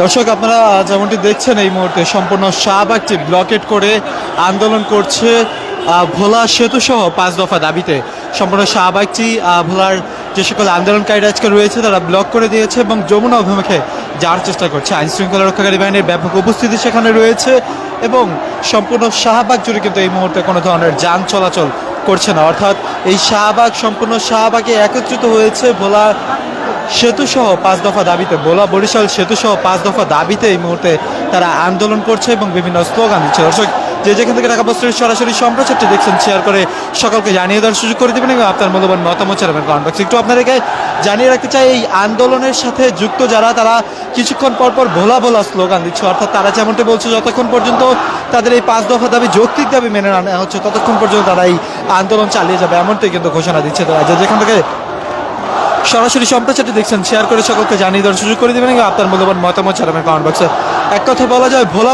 দর্শক, আপনারা যেমনটি দেখছেন, এই মুহূর্তে সম্পূর্ণ শাহবাগটি ব্লকেট করে আন্দোলন করছে ভোলা সেতু সহ পাঁচ দফা দাবিতে। সম্পূর্ণ শাহবাগটি ভোলার যে সকল আন্দোলনকারীরা আজকে রয়েছে, তারা ব্লক করে দিয়েছে এবং যমুনা অভিমুখে যাওয়ার চেষ্টা করছে। আইন শৃঙ্খলা রক্ষাকারী বাহিনীর ব্যাপক উপস্থিতি সেখানে রয়েছে এবং সম্পূর্ণ শাহবাগ জুড়ে কিন্তু এই মুহূর্তে কোনো ধরনের যান চলাচল করছে না। অর্থাৎ এই শাহবাগ, সম্পূর্ণ শাহবাগে একত্রিত হয়েছে ভোলা সেতু সহ পাঁচ দফা দাবিতে বোলা বরিশাল সেতু সহ পাঁচ দফা দাবিতে এই মুহূর্তে তারা আন্দোলন করছে এবং বিভিন্ন স্লোগান দিচ্ছে। দর্শক, যে যেখান থেকে টাকা বস্ত্রের সরাসরি সম্প্রচারটি দেখছেন শেয়ার করে সকলকে জানিয়ে দেওয়ার সুযোগ করে দেবেন এবং আপনার মূল্যবান মতামত জানাবেন কমেন্ট বক্সে। একটু আপনাদেরকে জানিয়ে রাখতে চাই, এই আন্দোলনের সাথে যুক্ত যারা, তারা কিছুক্ষণ পর পর ভোলা ভোলা স্লোগান দিচ্ছে। অর্থাৎ তারা যেমনটি বলছে, যতক্ষণ পর্যন্ত তাদের এই পাঁচ দফা দাবি যৌক্তিক দাবি মেনে নেওয়া হচ্ছে, ততক্ষণ পর্যন্ত তারা এই আন্দোলন চালিয়ে যাবে, এমনটাই কিন্তু ঘোষণা দিচ্ছে তারা। যে যেখান থেকে সরাসরি সম্প্রচারটি দেখছেন শেয়ার করে সকলকে জানিয়ে দেওয়ার সুযোগ করে দেবেন। এবং আপনার মূল্যবান মতামত জানাবেন কমেন্ট বক্সে এক কথা বলা যায়, ভোলা